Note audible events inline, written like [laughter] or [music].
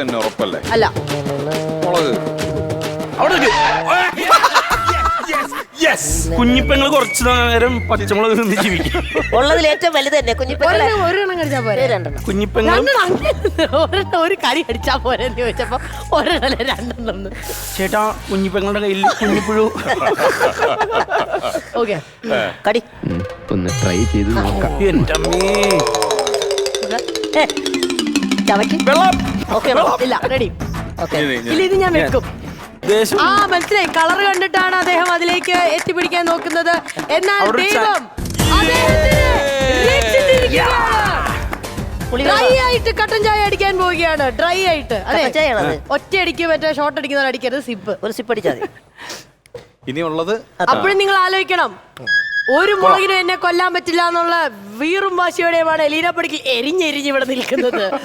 തന്നെ ഉറപ്പല്ലേ? അല്ല. മുളക്. അവിടെ കുഞ്ഞിപ്പങ്ങൾ കുറച്ച് നേരം പച്ചമുളക് നിന്ന് ജീവിക്കും. ഉള്ളതിൽ ഏറ്റവും വലുത് തന്നെ കുഞ്ഞിപ്പെങ്ങളെ. ഒരെണ്ണം ഒരെണ്ണം കഴിച്ചാ പോരെ? രണ്ടെണ്ണം. കുഞ്ഞിപ്പെങ്ങൾ രണ്ടെണ്ണം അങ്ങനെ ഒരെണ്ണം ഒരു കറി അടിച്ചാ പോരെ എന്ന് ചോദിച്ചപ്പോ ഒരെണ്ണം രണ്ടെണ്ണം ചേട്ടാ കുഞ്ഞിപ്പങ്ങളുടെ കയ്യിൽ കുഞ്ഞിപ്പുഴു. ഓക്കെ കടി. ഒന്ന് ട്രൈ ചെയ്ത് നോക്കാം. എന്റെ അമ്മേ. ചവയ്ക്ക് വെള്ളം. ഓക്കെ ഇല്ല റെഡി ഓക്കെ. ഇനി ഇല്ല ഇത് ഞാൻ വെക്കും. ദേശം ആ മനസ്സിലായി. കളർ കണ്ടിട്ടാണ് അദ്ദേഹം അതിലേക്ക് എത്തിപ്പിടിക്കാൻ നോക്കുന്നത്. എന്നാൽ അവിടെ ഒരു ച- ദൈവം അദ്ദേഹത്തിന് രക്ഷിച്ചിരിക്കുകയാണ്. ഡ്രൈ ആയിട്ട് കട്ടൻ ചായ അടിക്കാൻ പോവുകയാണ്. ഡ്രൈ ആയിട്ട്. അതെ. കട്ടൻ ചായയാണത്? ഒറ്റയടിക്ക് മറ്റേ ഷോർട്ട് അടിക്കുന്നവർ അടിക്കരുത് സിപ്പ് ഒരു സിപ്പ് അടിച്ചാൽ മതി. [laughs] ഇനിയുള്ളത് അപ്പോഴും നിങ്ങൾ ആലോചിക്കണം. ഒരു മുളകിനും എന്നെ കൊല്ലാൻ പറ്റില്ല എന്നുള്ള വീറും വാശിയോടെയുമാണ് എലീന പടിക്ക് എരിഞ്ഞെരിഞ്ഞ് ഇവിടെ നിൽക്കുന്നത്. [laughs]